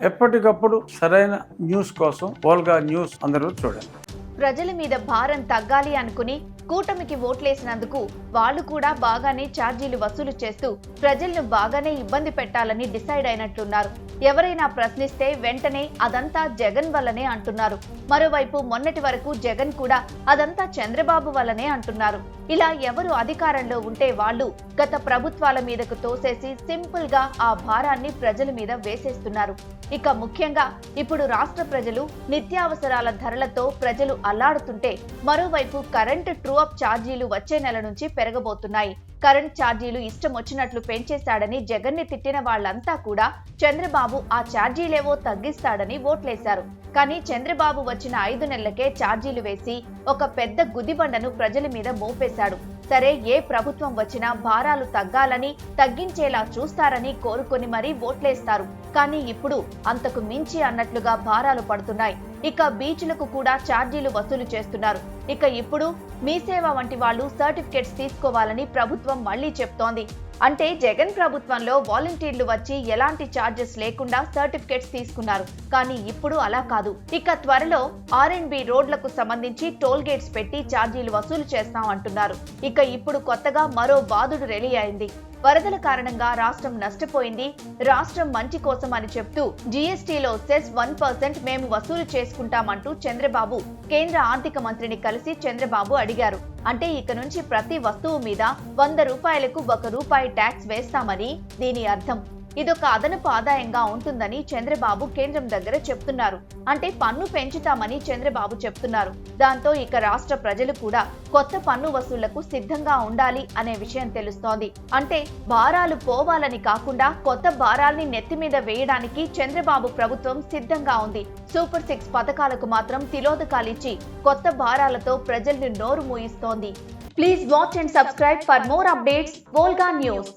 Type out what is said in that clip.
ఎప్పటికప్పుడు సరైన న్యూస్ కోసం ఓల్గా న్యూస్ అందరూ చూడండి. ప్రజల మీద భారం తగ్గాలి అనుకుని కూటమికి ఓట్లేసినందుకు వాళ్ళు కూడా బాగానే ఛార్జీలు వసూలు చేస్తూ ప్రజలను బాగానే ఇబ్బంది పెట్టాలని డిసైడ్ అయినట్లున్నారు ఎవరైనా ప్రశ్నిస్తే వెంటనే అదంతా జగన్ వల్లనే అంటున్నారు. మరోవైపు మొన్నటి వరకు జగన్ కూడా అదంతా చంద్రబాబు వల్లనే అంటున్నారు. ఇలా ఎవరు అధికారంలో ఉంటే వాళ్ళు గత ప్రభుత్వాల మీదకు తోసేసి సింపుల్గా ఆ భారాన్ని ప్రజల మీద వేసేస్తున్నారు. ఇక ముఖ్యంగా ఇప్పుడు రాష్ట్ర ప్రజలు నిత్యావసరాల ధరలతో ప్రజలు అల్లాడుతుంటే మరోవైపు కరెంటు ట్రూఅప్ ఛార్జీలు వచ్చే నెల నుంచి పెరగబోతున్నాయి. కరెంట్ ఛార్జీలు ఇష్టం వచ్చినట్లు పెంచేశాడని జగన్ని తిట్టిన వాళ్ళంతా కూడా చంద్రబాబు ఆ ఛార్జీలేవో తగ్గిస్తాడని ఓట్లేశారు. కానీ చంద్రబాబు వచ్చిన ఐదు నెలలకే ఛార్జీలు వేసి ఒక పెద్ద గుదిబండను ప్రజల మీద మోపేశాడు. సరే ఏ ప్రభుత్వం వచ్చినా భారాలు తగ్గాలని తగ్గించేలా చూస్తారని కోరుకుని మరీ ఓట్లేస్తారు. కానీ ఇప్పుడు అంతకు మించి అన్నట్లుగా భారాలు పడుతున్నాయి. ఇక బీచ్లకు కూడా ఛార్జీలు వసూలు చేస్తున్నారు. ఇక ఇప్పుడు మీ సేవ వంటి వాళ్ళు సర్టిఫికెట్స్ తీసుకోవాలని ప్రభుత్వం మళ్ళీ చెప్తోంది. అంటే జగన్ ప్రభుత్వంలో వాలంటీర్లు వచ్చి ఎలాంటి ఛార్జెస్ లేకుండా సర్టిఫికెట్స్ తీసుకున్నారు. కానీ ఇప్పుడు అలా కాదు. ఇక త్వరలో ఆర్ అండ్ బి రోడ్లకు సంబంధించి టోల్ గేట్స్ పెట్టి ఛార్జీలు వసూలు చేస్తాం అంటున్నారు ఇక ఇప్పుడు కొత్తగా మరో బాధుడు రెడీ అయింది. వరదల కారణంగా రాష్ట్రం నష్టపోయింది. రాష్ట్రం మంచి కోసం అని చెప్తూ జీఎస్టీలో సెస్ వన్ పర్సెంట్ మేము వసూలు చేసుకుంటామంటూ చంద్రబాబు కేంద్ర ఆర్థిక మంత్రిని కలిసి చంద్రబాబు అడిగారు. అంటే ఇక నుంచి ప్రతి వస్తువు మీద వంద రూపాయలకు ఒక రూపాయి ట్యాక్స్ వేస్తామని దీని అర్థం. ఇదొక అదనపు ఆదాయంగా ఉంటుందని చంద్రబాబు కేంద్రం దగ్గర చెప్తున్నారు. అంటే పన్ను పెంచుతామని చంద్రబాబు చెప్తున్నారు. దాంతో ఇక రాష్ట్ర ప్రజలు కూడా కొత్త పన్ను వసూళ్ళకు సిద్ధంగా ఉండాలి అనే విషయం తెలుస్తోంది. అంటే భారాలు పోవాలని కాకుండా కొత్త భారాల్ని నెత్తి మీద వేయడానికి చంద్రబాబు ప్రభుత్వం సిద్ధంగా ఉంది. సూపర్ సిక్స్ పథకాలకు మాత్రం తిలోదకాలిచ్చి కొత్త భారాలతో ప్రజల్ని నోరు మూయిస్తోంది. Please watch and subscribe for more updates. Volga news.